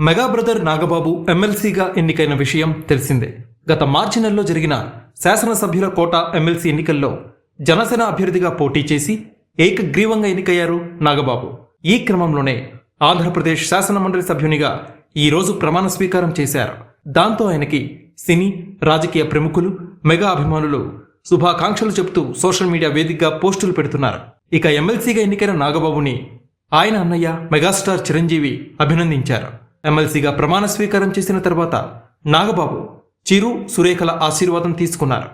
Mega brother Nagababu ఎమ్మెల్సీగా ఎన్నికైన విషయం తెలిసిందే. గత మార్చి నెలలో జరిగిన శాసనసభ్యుల కోట ఎమ్మెల్సీ ఎన్నికల్లో జనసేన అభ్యర్థిగా పోటీ చేసి ఏకగ్రీవంగా ఎన్నికయ్యారు నాగబాబు. ఈ క్రమంలోనే ఆంధ్రప్రదేశ్ శాసనమండలి సభ్యునిగా ఈ రోజు ప్రమాణ స్వీకారం చేశారు. దాంతో ఆయనకి సినీ రాజకీయ ప్రముఖులు మెగా అభిమానులు శుభాకాంక్షలు చెబుతూ సోషల్ మీడియా వేదికగా పోస్టులు పెడుతున్నారు. ఇక ఎమ్మెల్సీగా ఎన్నికైన నాగబాబుని ఆయన అన్నయ్య మెగాస్టార్ చిరంజీవి అభినందించారు. ఎమ్మెల్సీగా ప్రమాణ స్వీకారం చేసిన తర్వాత నాగబాబు చిరు సురేఖల ఆశీర్వాదం తీసుకున్నారు.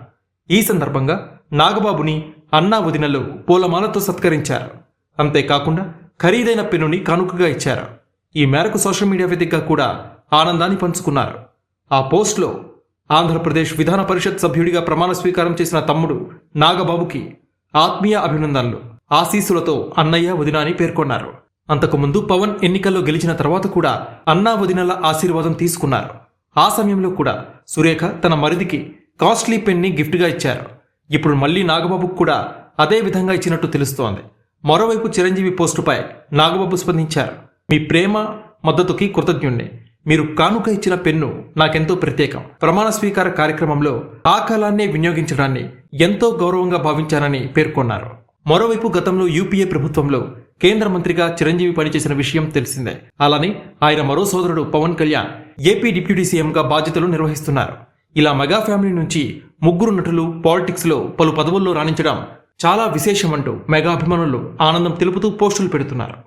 ఈ సందర్భంగా నాగబాబుని అన్నా వదినలు పూలమాలతో సత్కరించారు. అంతేకాకుండా ఖరీదైన పెన్నుని కానుకగా ఇచ్చారు. ఈ మేరకు సోషల్ మీడియా వేదికగా కూడా ఆనందాన్ని పంచుకున్నారు. ఆ పోస్ట్లో ఆంధ్రప్రదేశ్ విధాన పరిషత్ సభ్యుడిగా ప్రమాణ స్వీకారం చేసిన తమ్ముడు నాగబాబుకి ఆత్మీయ అభినందనలు ఆశీస్సులతో అన్నయ్య వదిన అని పేర్కొన్నారు. అంతకుముందు పవన్ ఎన్నికల్లో గెలిచిన తర్వాత కూడా అన్నా వదినల ఆశీర్వాదం తీసుకున్నారు. ఆ సమయంలో కూడా సురేఖ తన మరిదికి కాస్ట్లీ పెన్ని గిఫ్ట్గా ఇచ్చారు. ఇప్పుడు మళ్ళీ నాగబాబుకు కూడా అదే విధంగా ఇచ్చినట్టు తెలుస్తోంది. మరోవైపు చిరంజీవి పోస్టుపై నాగబాబు స్పందించారు. మీ ప్రేమ మద్దతుకి కృతజ్ఞుణ్ణి. మీరు కానుక ఇచ్చిన పెన్ను నాకెంతో ప్రత్యేకం. ప్రమాణ స్వీకార కార్యక్రమంలో ఆ కాలాన్నే వినియోగించడాన్ని ఎంతో గౌరవంగా భావించానని పేర్కొన్నారు. మరోవైపు గతంలో యూపీఏ ప్రభుత్వంలో కేంద్ర మంత్రిగా చిరంజీవి పనిచేసిన విషయం తెలిసిందే. అలానే ఆయన మరో సోదరుడు పవన్ కళ్యాణ్ ఏపీ డిప్యూటీ సీఎంగా బాధ్యతలు నిర్వహిస్తున్నారు. ఇలా మెగా ఫ్యామిలీ నుంచి ముగ్గురు నటులు పాలిటిక్స్లో పలు పదవుల్లో రాణించడం చాలా విశేషమంటూ మెగా అభిమానులు ఆనందం తెలుపుతూ పోస్టులు పెడుతున్నారు.